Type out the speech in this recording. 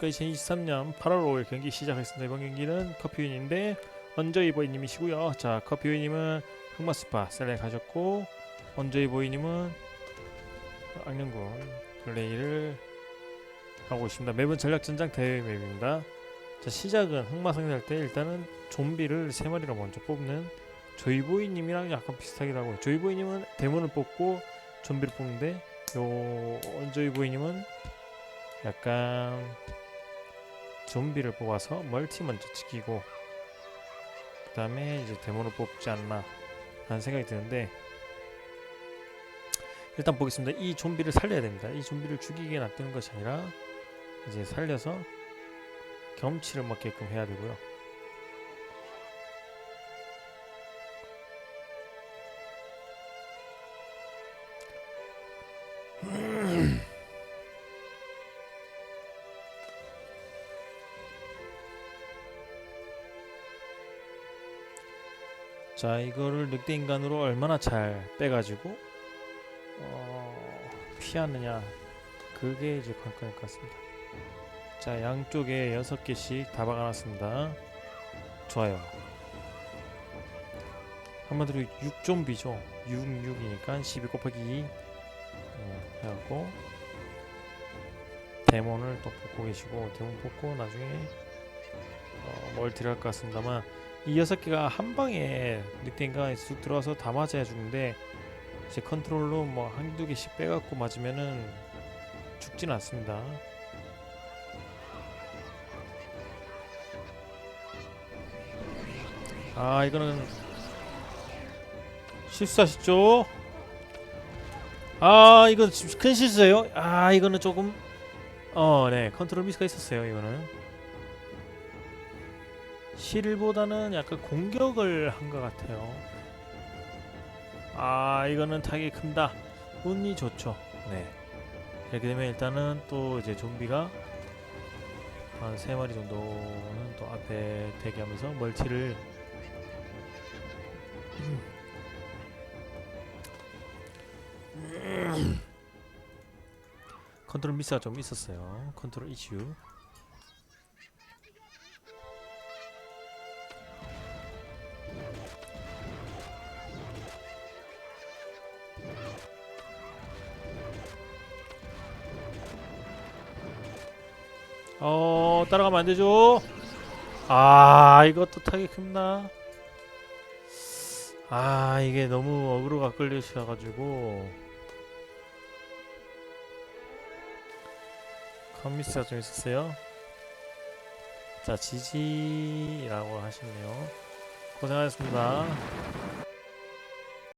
2023년 8월 5일 경기 시작했습니다. 이번 경기는 커피윈인데 언저이보이님이시고요. 자 커피윈님은 흑마스파 셀렉 하셨고 언저이보이님은 악령군 플레이를 하고 있습니다. 맵은 전략전장 대회 맵입니다. 자 시작은 흑마상대할 때 일단은 좀비를 세 마리로 먼저 뽑는 조이보이님이랑 약간 비슷하기도 하고 조이보이님은 데몬을 뽑고 좀비를 뽑는데 요 언저이보이님은 약간 좀비를 뽑아서 멀티 먼저 지키고 그 다음에 이제 데모를 뽑지 않나 하는 생각이 드는데 일단 보겠습니다. 이 좀비를 살려야 됩니다. 이 좀비를 죽이게 놔두는 것이 아니라 이제 살려서 경험치를 먹게끔 해야 되고요. 자 이거를 늑대 인간으로 얼마나 잘 빼가지고 어, 피하느냐 그게 이제 관건일 것 같습니다. 자 양쪽에 여섯 개씩 다 박아놨습니다. 좋아요. 한마디로 6좀비죠. 6, 6이니까 12 곱하기 2 어, 해갖고 데몬을 또 뽑고 계시고 데몬 뽑고 나중에 어, 멀티를 할 것 같습니다만 이 여섯 개가 한 방에 늑대인간에 쑥 들어와서 다 맞아야 죽는데 이제 컨트롤로 뭐 한두 개씩 빼갖고 맞으면은 죽진 않습니다. 아 이거는 실수하셨죠? 아 이건 큰 실수예요. 아 이거는 조금 어네 컨트롤 미스가 있었어요 이거는. 실보다는 약간 공격을 한 것 같아요. 아 이거는 타격이 큽니다. 운이 좋죠. 네. 이렇게 되면 일단은 또 이제 좀비가 한 세 마리 정도는 또 앞에 대기하면서 멀티를 컨트롤 미스가 좀 있었어요. 컨트롤 이슈. 어 따라가면 안 되죠. 아 이것도 타기 큽나. 아 이게 너무 어그로가 끌리셔가지고 컴미스가 좀 있었어요. 자 지지라고 하시네요. 고생하셨습니다.